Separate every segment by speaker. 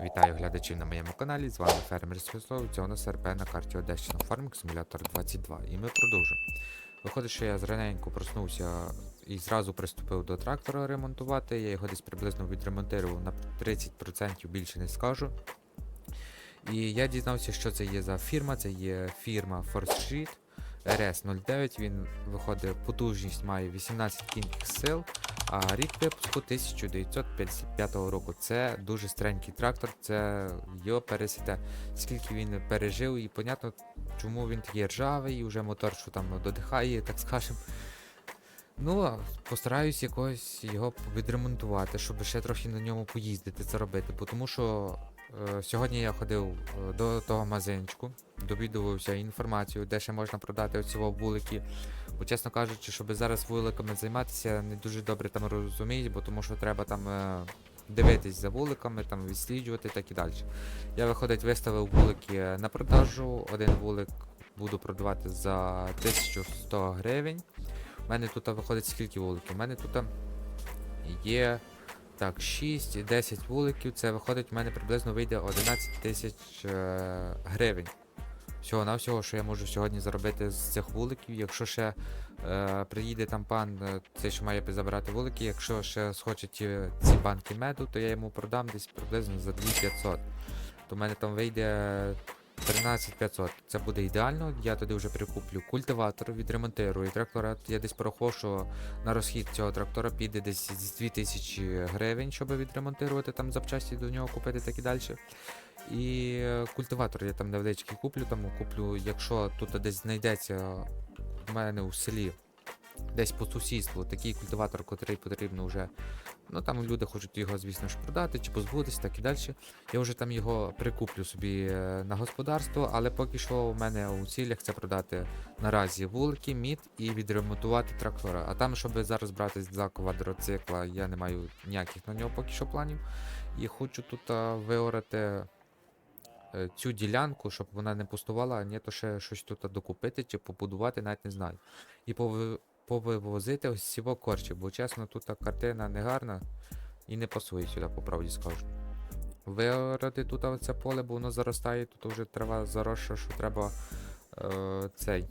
Speaker 1: Вітаю глядачів на моєму каналі. З вами фермер Схислов. Цього нас РП на карті Одещина Farming Simulator 22. І ми продовжимо. Виходить, що я зраненько проснувся і зразу приступив до трактора ремонтувати. Я його десь приблизно відремонтував на 30% більше не скажу. І я дізнався, що це є за фірма. Це є фірма ForceSheet. РС-09 він виходить, потужність має 18 кінських сил, а рік випуску 1955 року. Це дуже старенький трактор, це його пересіте, скільки він пережив, і понятно, чому він такий ржавий, і вже мотор, що там додихає, так скажемо. Ну, постараюсь якось його відремонтувати, щоб ще трохи на ньому поїздити, це робити, бо тому що сьогодні я ходив е, до того магазинчику, довідувався інформацію, де ще можна продати оці вулики. Бо, чесно кажучи, щоб зараз вуликами займатися, не дуже добре там розуміють, бо тому що треба там е, дивитись за вуликами, там відсліджувати так і далі. Я виходить, виставив вулики на продажу. Один вулик буду продавати за 1100 гривень. У мене тут виходить скільки вуликів? У мене тут є так, 6 і 10 вуликів. Це виходить, у мене приблизно вийде 11 тисяч е, гривень. Всього на всього, що я можу сьогодні заробити з цих вуликів. Якщо ще е, приїде там пан, е, цей, що має забирати вулики, якщо ще схоче ті, ці банки меду, то я йому продам десь приблизно за 2500. То в мене там вийде 13500. Це буде ідеально. Я туди вже прикуплю культиватор, відремонтирую трактора. Я десь порахував, що на розхід цього трактора піде десь з 2000 гривень, щоб відремонтувати там запчасті до нього купити так і далі. І е, культиватор я там невеличкий куплю, тому куплю, якщо тут десь знайдеться в мене у селі. Десь по сусідству такий культиватор, котрий потрібно вже. Ну там люди хочуть його, звісно ж, продати чи позбутися, так і далі. Я вже там його прикуплю собі е, на господарство, але поки що у мене у цілях це продати наразі вулики, мід і відремонтувати трактора. А там, щоб зараз брати за квадроцикла, я не маю ніяких на нього поки що планів. І хочу тут виорати е, цю ділянку, щоб вона не пустувала, а ні, то ще щось тут докупити чи побудувати, навіть не знаю. І повивозити ось ці корчі, бо чесно, тут картина не гарна і не пасує сюди, по правді скажу. Виорати тут це поле, бо воно заростає, тут вже трава заросша, що треба е, цей.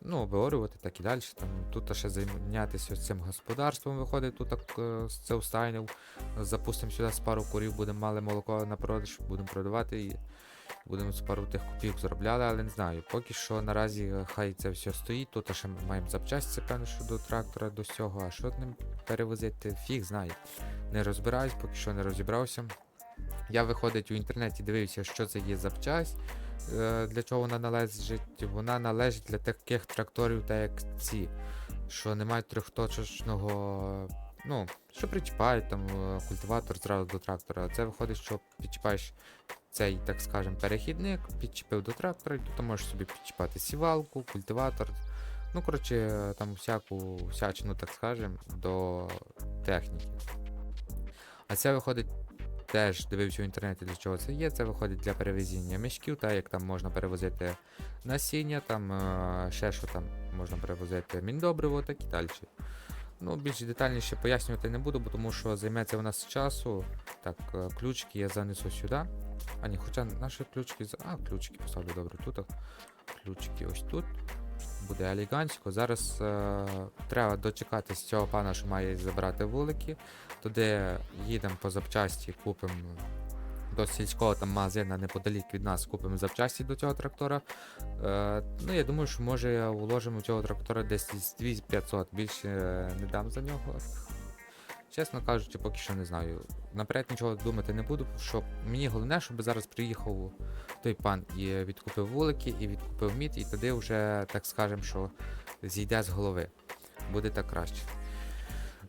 Speaker 1: Ну, виорювати так і далі. Там, тут ще зайнятися цим господарством виходить, тут так е, це устайнив. Запустимо сюди з пару курів, будемо мали молоко на продаж, будемо продавати і будемо з пару тих копійок заробляли, але не знаю. Поки що наразі е, хай це все стоїть. Тут ще маємо запчасті, певно, що до трактора, до всього. А що ним перевозити, фіг знає. Не розбираюсь, поки що не розібрався. Я виходить у інтернеті, дивився, що це є запчасть, е, для чого вона належить. Вона належить для таких тракторів, так як ці, що не мають трьохточечного. Ну, що причіпають там е, культиватор зразу до трактора. Це виходить, що підчіпаєш цей, так скажем, перехідник, підчепив до трактора, і тут можеш собі підчіпати сівалку, культиватор. Ну, коротше, там всяку всячину, так скажем, до техніки. А це виходить теж дивився в інтернеті, для чого це є. Це виходить для перевезіння мішків, так як там можна перевозити насіння, там е, ще що там можна перевозити міндобриво, так і далі. Ну, більш детальніше пояснювати не буду, бо тому що займеться в нас часу. Так, е, ключики я занесу сюди. А ні, хоча наші ключики. за- А, ключики поставлю добре тут. Ключики ось тут. Буде елегантсько. Зараз е, треба дочекатись цього пана, що має забрати вулики. Туди їдемо по запчасті, купимо до сільського там магазина неподалік від нас купимо запчасті до цього трактора. Е, ну, я думаю, що може уложимо цього трактора десь 2500. Більше е, не дам за нього. Чесно кажучи, поки що не знаю. Наперед нічого думати не буду, що мені головне, щоб зараз приїхав той пан і відкупив вулики, і відкупив мід, і тоді вже, так скажемо, що зійде з голови. Буде так краще.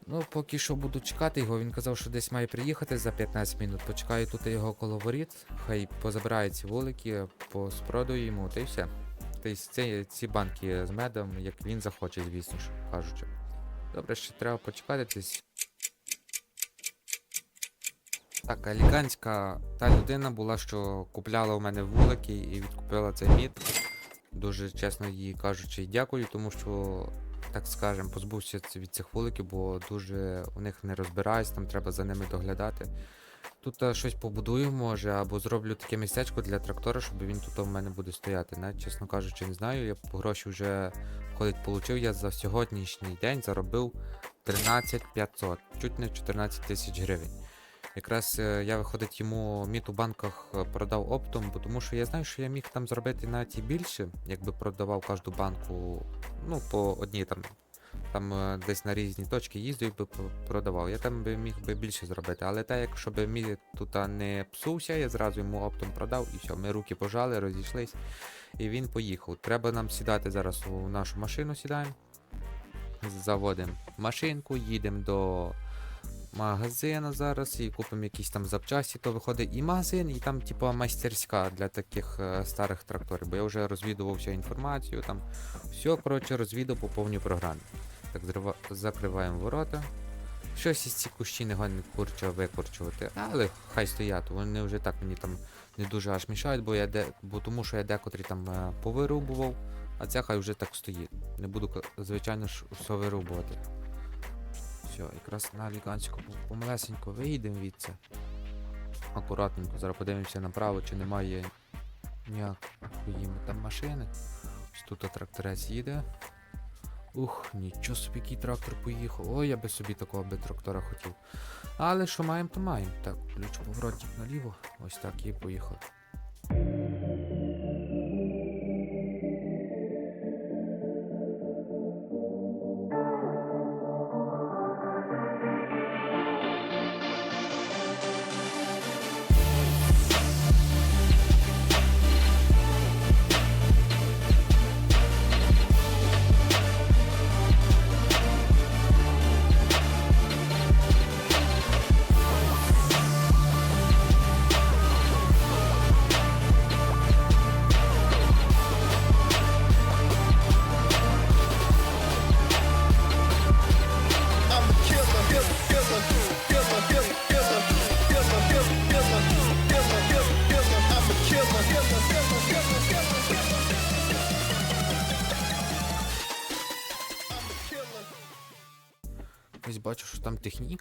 Speaker 1: Ну, поки що буду чекати його. Він казав, що десь має приїхати за 15 минут. Почекаю тут його коло воріт. Хай позабирає ці вулики, поспродаю йому, та й все. Тобто ці, ці банки з медом, як він захоче, звісно ж, кажучи. Добре, ще треба почекати десь. Так, елегантська та людина була, що купляла у мене вулики і відкупила цей мід. Дуже чесно їй кажучи, дякую, тому що, так скажем, позбувся від цих вуликів, бо дуже у них не розбираюсь, там треба за ними доглядати. тут е, щось побудую, може, або зроблю таке містечко для трактора, щоб він тут у мене буде стояти. Навіть, чесно кажучи, не знаю. Я гроші вже входить, получив. Я за сьогоднішній день заробив 13 500, чуть не 14 тисяч гривень. Якраз е, я виходить йому міт у банках е, продав оптом, бо тому що я знаю, що я міг там зробити навіть і більше, якби продавав кожну банку, ну, по одній там, там е, десь на різні точки їздив би продавав. Я там би міг би більше зробити. Але так, якщо би мій тут не псувся, я зразу йому оптом продав і все. Ми руки пожали, розійшлись, і він поїхав. Треба нам сідати зараз у нашу машину, сідаємо. Заводимо машинку, їдемо до магазина зараз і купимо якісь там запчасті, то виходить і магазин, і там, типу, майстерська для таких е, старих тракторів. Бо я вже розвідував всю інформацію, там все, коротше, розвідав по повній програмі. Так, закриваємо ворота. Щось із ці кущі не курча викорчувати, але хай стоять, вони вже так мені там не дуже аж мішають, бо я де, бо тому що я декотрі там е, повирубував, а ця хай вже так стоїть. Не буду, звичайно ж, все вирубувати. Все, якраз на ліганську помалесенько виїдемо від це. Акуратненько, зараз подивимося направо, чи немає ніякої там машини. Ось тут тракторець їде. Ух, нічого собі який трактор поїхав. Ой, я би собі такого би трактора хотів. Але що маємо, то маємо. Так, ключ поворотник наліво. Ось так і поїхав.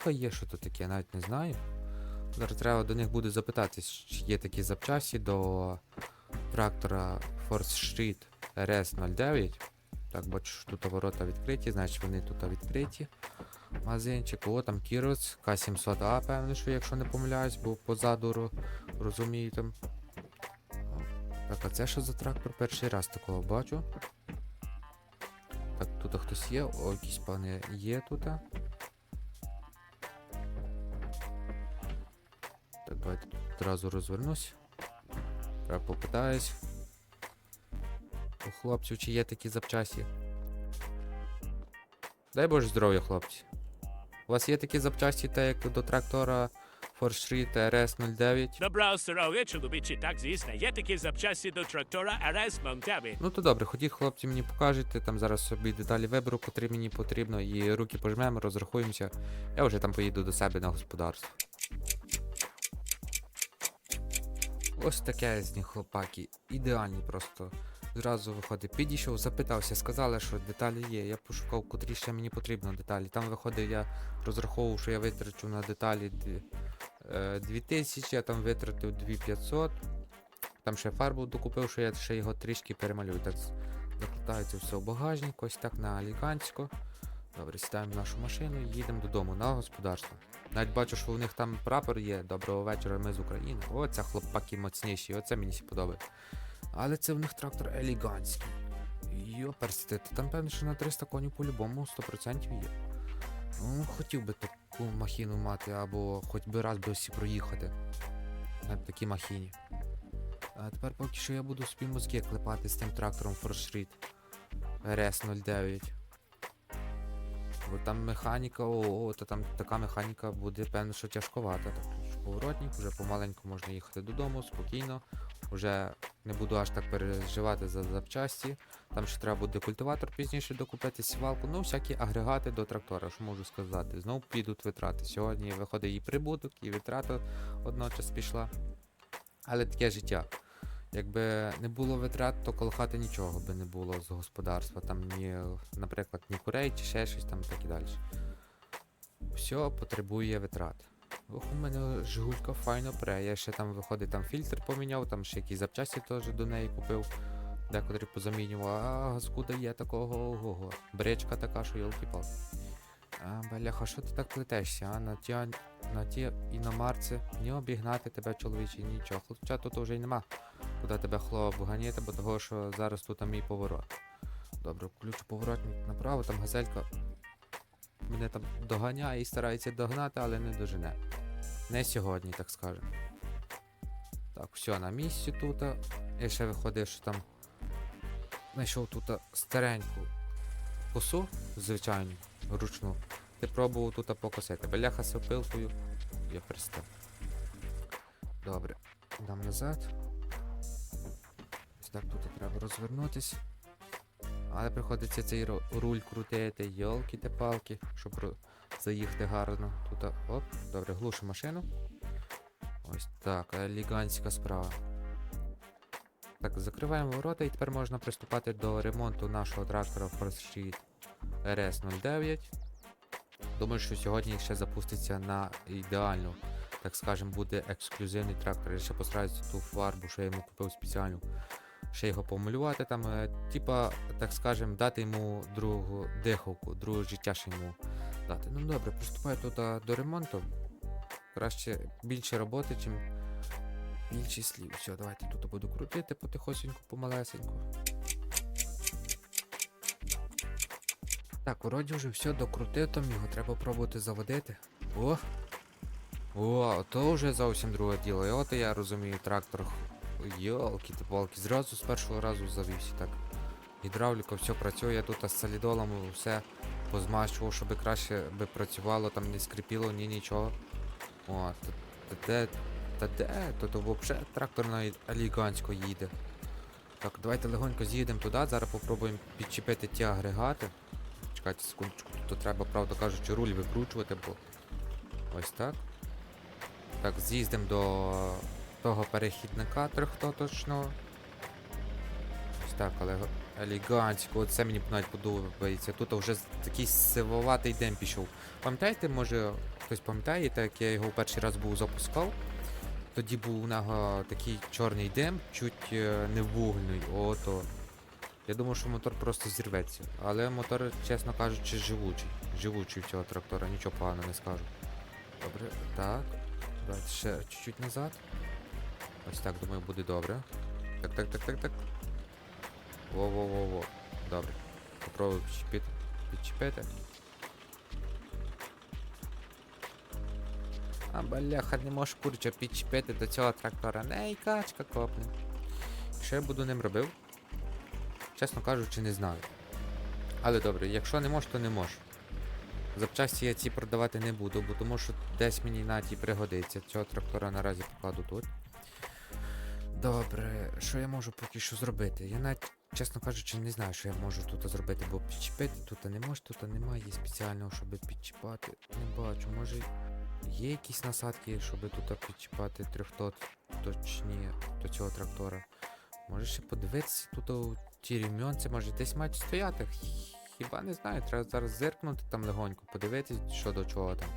Speaker 1: Там є, що то таке, я навіть не знаю. Зараз треба до них буде запитатись, чи є такі запчасті до трактора Force Street RS09. Так, бачу, тут ворота відкриті, значить вони тут відкриті. Магазинчик, о, там Кіроц, К700А, певно, що якщо не помиляюсь, бо позаду розумію там. Так, а це що за трактор? Перший раз такого бачу. Так, тут хтось є, о, якісь пани є тут. Одразу розвернусь. Попитаюсь. У хлопців, чи є такі запчасті. Дай Боже здоров'я, хлопці. У вас є такі запчасті, так як до трактора Forstreet RS09?
Speaker 2: Доброго здоров'я, чоловічі, так звісно. Є такі запчасті до трактора РС Монтеві.
Speaker 1: Ну то добре, ходіть, хлопці, мені покажете, там зараз собі деталі виберу, котрі мені потрібно, і руки пожмемо, розрахуємося. Я вже там поїду до себе на господарство. Ось таке з них хлопаки. Ідеальні просто. Зразу виходить, підійшов, запитався, сказали, що деталі є. Я пошукав, котрі ще мені потрібно деталі. Там виходить, я розраховував, що я витрачу на деталі е, 2000, я там витратив 2500. Там ще фарбу докупив, що я ще його трішки перемалюю. Так закладається все в багажник, ось так на Аліканську. Добре, сідаємо в нашу машину і їдемо додому на господарство. Навіть бачу, що у них там прапор є. Доброго вечора, ми з України. О, це хлопаки моцніші, оце мені сі подобається. Але це в них трактор елегантський. Йоперсти, там певно, що на 300 конів по-любому 100% є. Ну, хотів би таку махіну мати, або хоч би раз би всі проїхати. На такій махіні. А тепер поки що я буду собі мозки клепати з тим трактором Forstreet RS09. Бо там механіка, ого, то там така механіка буде, певно, що тяжковата. Так, поворотник, вже помаленьку можна їхати додому, спокійно. Вже не буду аж так переживати за запчасті. Там ще треба буде культиватор пізніше докупити, сівалку, ну всякі агрегати до трактора, що можу сказати. Знову підуть витрати. Сьогодні виходить і прибуток, і витрата одночас пішла. Але таке життя. Якби не було витрат, то колохати нічого би не було з господарства. Там ні, наприклад, ні курей чи ще щось там так і далі. Все потребує витрат. Ох, у мене жигулька файно пре. Я ще там виходить, там фільтр поміняв, там ще якісь запчасті теж до неї купив. Декотрі позамінював, а газку дає такого ого-го. Бречка така, що йолки палки А, бляха, що ти так плетешся, а? На ті, на ті іномарці ні обігнати тебе чоловічі, нічого. Хоча тут вже й нема. Куди тебе хлоп ганіти, бо того, що зараз тут мій поворот. Добре, включу поворотник направо, там газелька мене там доганяє і старається догнати, але не дожене. Не сьогодні, так скажемо. Так, все, на місці тут. Я ще виходив, що там знайшов тут стареньку косу, звичайну, ручну. Ти пробував тут покосити. Бляха з опилкою. Я пристав. Добре. Дам назад. Так тут треба розвернутись. Але приходиться цей руль крутити, йолки та палки, щоб заїхати гарно. Тут, оп, добре, глушу машину. Ось так, елегантська справа. Так, закриваємо ворота і тепер можна приступати до ремонту нашого трактора Force Street RS09. Думаю, що сьогодні ще запуститься на ідеальну, так скажем, буде ексклюзивний трактор. Я ще постараюся ту фарбу, що я йому купив спеціальну, ще його помалювати там, е, типа, так скажем, дати йому другу дихавку, друге життя ще йому дати. Ну добре, приступаю тут до ремонту. Краще більше роботи, чим більше слів. Все, давайте тут буду крутити потихосеньку, помалесеньку. Так, вроді вже все докрутив, там його треба пробувати заводити. О! О, то вже зовсім друге діло. І от я розумію, трактор. Йолки ти палки зразу з першого разу завівся так. Гідравліка, все працює, я тут з солідолом все позмащував, щоб краще би працювало, там не скрипіло, ні нічого. О, та, де, та де, то то взагалі трактор на елегантсько їде. Так, давайте легонько з'їдемо туди, зараз попробуємо підчепити ті агрегати. Чекайте секундочку, тут треба, правда кажучи, руль викручувати, бо ось так. Так, з'їздимо до того перехідника трьохтоточного. Ось так, але елегантсько, оце мені навіть подобається. Тут вже такий сивоватий день пішов. Пам'ятаєте, може, хтось пам'ятає, так як я його перший раз був запускав. Тоді був у нього такий чорний дим, чуть е, не вугільний. Ото. Я думав, що мотор просто зірветься. Але мотор, чесно кажучи, живучий. Живучий в цього трактора, нічого поганого не скажу. Добре, так. Давайте ще чуть-чуть назад. Ось так, думаю, буде добре. Так, так, так, так, так. Во-во-во-во. Добре. Попробую підчепити. Підчепити. А бляха, не можу курча підчепити до цього трактора. Ней, качка копне. Що я буду ним робив? Чесно кажучи, не знаю. Але добре, якщо не можу, то не можу. Запчасті я ці продавати не буду, бо тому що десь мені на ті пригодиться. Цього трактора наразі покладу тут. Добре, що я можу поки що зробити? Я навіть, чесно кажучи, не знаю, що я можу тут зробити, бо підчепити тут не можу, тут немає спеціального, щоб підчіпати. Не бачу, може є якісь насадки, щоб тут підчіпати трьохточні до цього трактора. Може ще подивитися тут у ті рівньонці, може десь мають стояти. Хіба не знаю, треба зараз зиркнути там легонько, подивитись, що до чого там.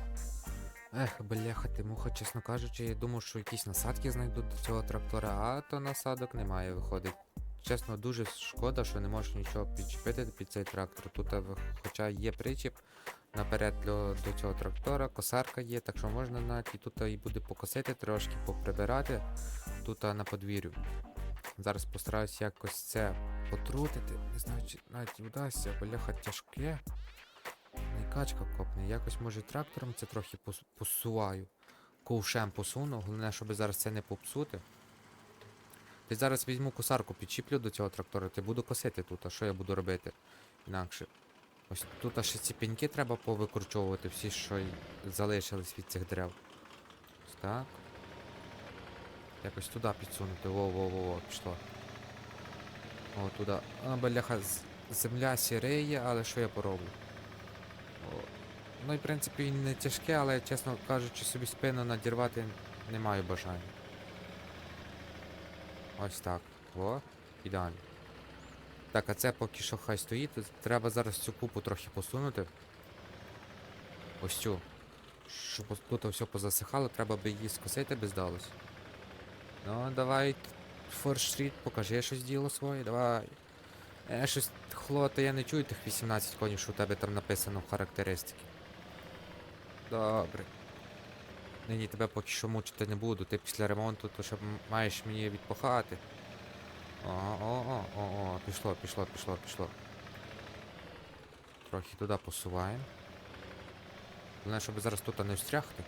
Speaker 1: Ех, бляха, ти муха, чесно кажучи, я думав, що якісь насадки знайдуть до цього трактора, а то насадок немає, виходить. Чесно, дуже шкода, що не можеш нічого підчепити під цей трактор. Тут, е, хоча є причіп наперед до, до цього трактора, косарка є, так що можна навіть і тут і буде покосити трошки, поприбирати тут на подвір'ю. Зараз постараюсь якось це потрутити. Не знаю, чи навіть вдасться, бляха тяжке. Качка копне. Якось може трактором це трохи посуваю. Ковшем посуну, головне, щоб зараз це не попсути. Ти зараз візьму косарку, підчіплю до цього трактора, ти буду косити тут, а що я буду робити інакше. Ось тут ще ці пеньки треба повикорчовувати, всі, що залишились від цих дерев. Ось так. Якось туди підсунути. Во-во-во, пішло. О, туди. А, бляха, земля сіреє, але що я пороблю? Ну і в принципі не тяжке, але чесно кажучи, собі спину надірвати не маю бажання. Ось так. О, ідеально. Так, а це поки що хай стоїть. Треба зараз цю купу трохи посунути. Ось цю. щоб тут все позасихало, треба би її скосити би здалось. Ну, давай, форштріт, покажи щось діло своє, давай. Е, щось хлота, я не чую тих 18 конів, що у тебе там написано в характеристики. Добре. Нині тебе поки що мучити не буду. Ти після ремонту, то ще маєш мені відпахати. О, о, о, о, о, пішло, пішло, пішло, пішло. Трохи туди посуваємо. Головне, щоб зараз тут не встрягти.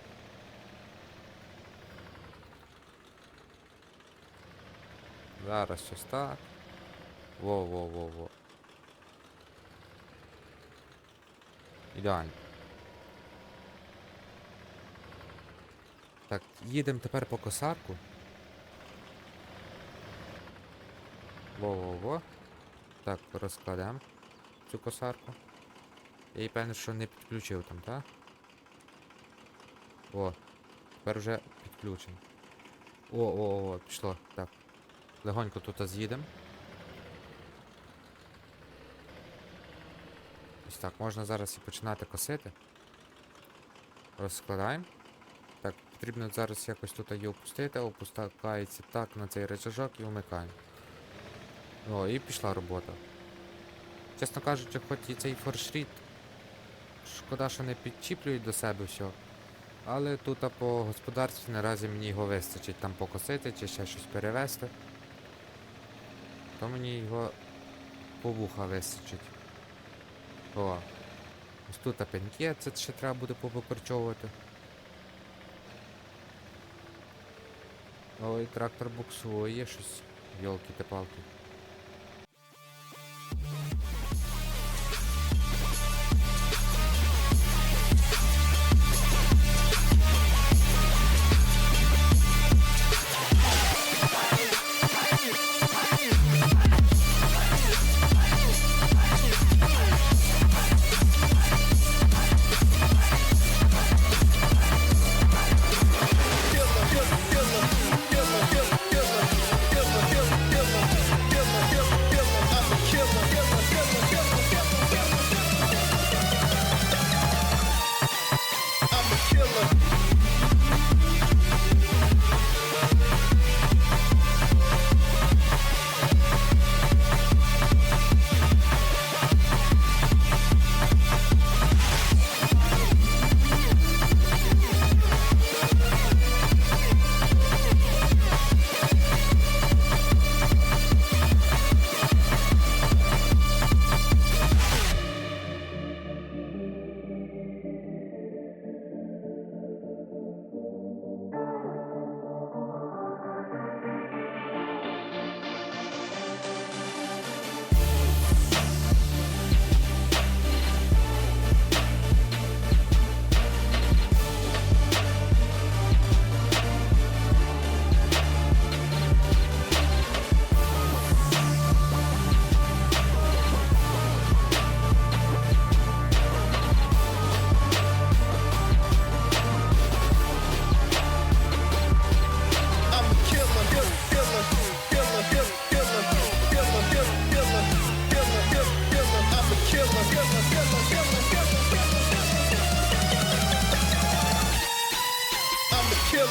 Speaker 1: Зараз щось так. Во-во-во-во. Ідеально. Так, їдемо тепер по косарку. Во-во-во. Так, розкладемо цю косарку. Я її певно, що не підключив там, так? О, тепер вже підключено. О, о, о, пішло. Так. Легонько тут з'їдемо. Ось так, можна зараз і починати косити. Розкладаємо. Потрібно зараз якось тут її опустити, опускається так на цей рычажок і вмикаємо. О, і пішла робота. Чесно кажучи, хоч і цей форшріт, шкода, що не підчіплюють до себе все. Але тут по господарстві наразі мені його вистачить там покосити чи ще щось перевезти. То мені його по вуха вистачить. О. Ось тут пеньки, це ще треба буде повикорчовувати. Ой, трактор буксує щось. Йолки-те-палки.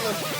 Speaker 1: 了。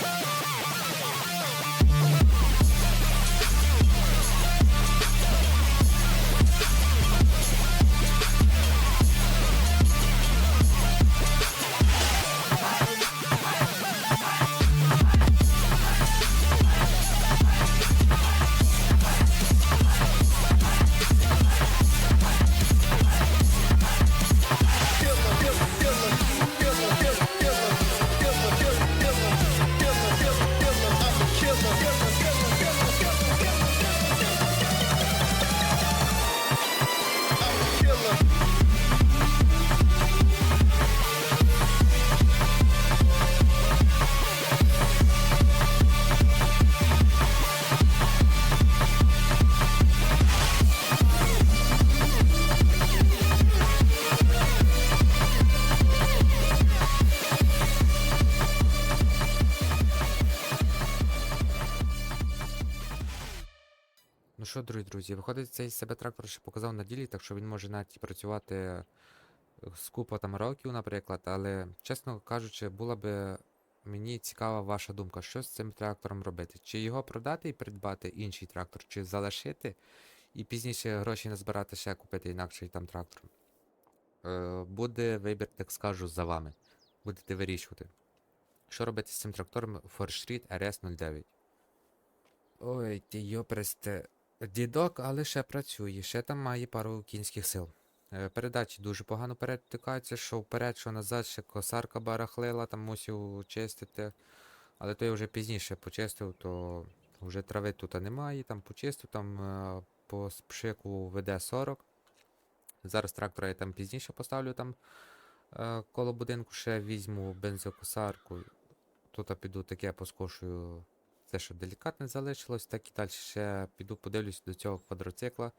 Speaker 1: Друзі, виходить, цей себе трактор ще показав на ділі, так що він може навіть працювати з купа там років, наприклад, але, чесно кажучи, була би мені цікава ваша думка, що з цим трактором робити? Чи його продати і придбати інший трактор, чи залишити і пізніше гроші назбирати ще купити інакший там трактор. Е, буде вибір, так скажу, за вами. Будете вирішувати. Що робити з цим трактором Форшріт RS09? Ой, ти йопресте. Дідок, але ще працює, ще там має пару кінських сил. Е, Передачі дуже погано перетикаються, що вперед, що назад, ще косарка барахлила, там мусив чистити. Але то я вже пізніше почистив, то вже трави тут немає, там почистив, там е, по пшику веде 40. Зараз трактора я там пізніше поставлю там е, коло будинку ще візьму бензокосарку. Тут піду таке поскошую. Те, що делікатне залишилось, так і далі ще піду подивлюсь до цього квадроцикла.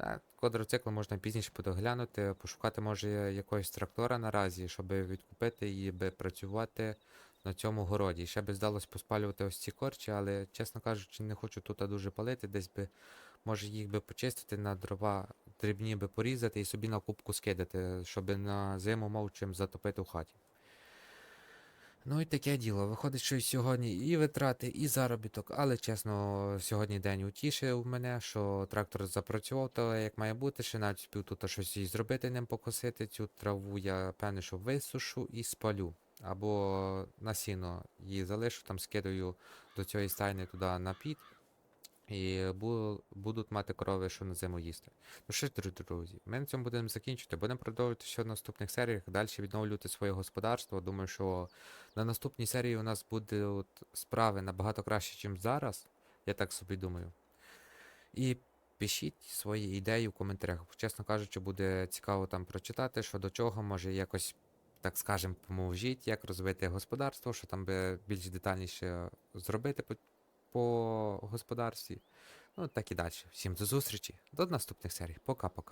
Speaker 1: Е, Квадроцикл можна пізніше подоглянути, пошукати може якогось трактора наразі, щоб відкупити і би працювати на цьому городі. Ще би здалось поспалювати ось ці корчі, але, чесно кажучи, не хочу тут дуже палити, десь би, може їх би почистити на дрова, дрібні би порізати і собі на кубку скидати, щоб на зиму мав чим затопити в хаті. Ну і таке діло. Виходить, що сьогодні і витрати, і заробіток, але чесно, сьогодні день утішив мене, що трактор запрацював то як має бути, ще навіть спів тут щось і зробити ним покосити. Цю траву я певне, що висушу і спалю. Або на сіно її залишу, там скидаю до цієї стайни туди на піт. І бу- будуть мати корови, що на зиму їсти. Ну що ж, друзі, ми на цьому будемо закінчувати. Будемо продовжувати ще в наступних серіях, далі відновлювати своє господарство. Думаю, що на наступній серії у нас буде от справи набагато краще, ніж зараз. Я так собі думаю. І пишіть свої ідеї в коментарях. Чесно кажучи, буде цікаво там прочитати, що до чого, може якось, так скажем, поможіть, як розвити господарство, що там би більш детальніше зробити по господарстві. Ну, так і далі. Всім до зустрічі, до наступних серій. Пока-пока.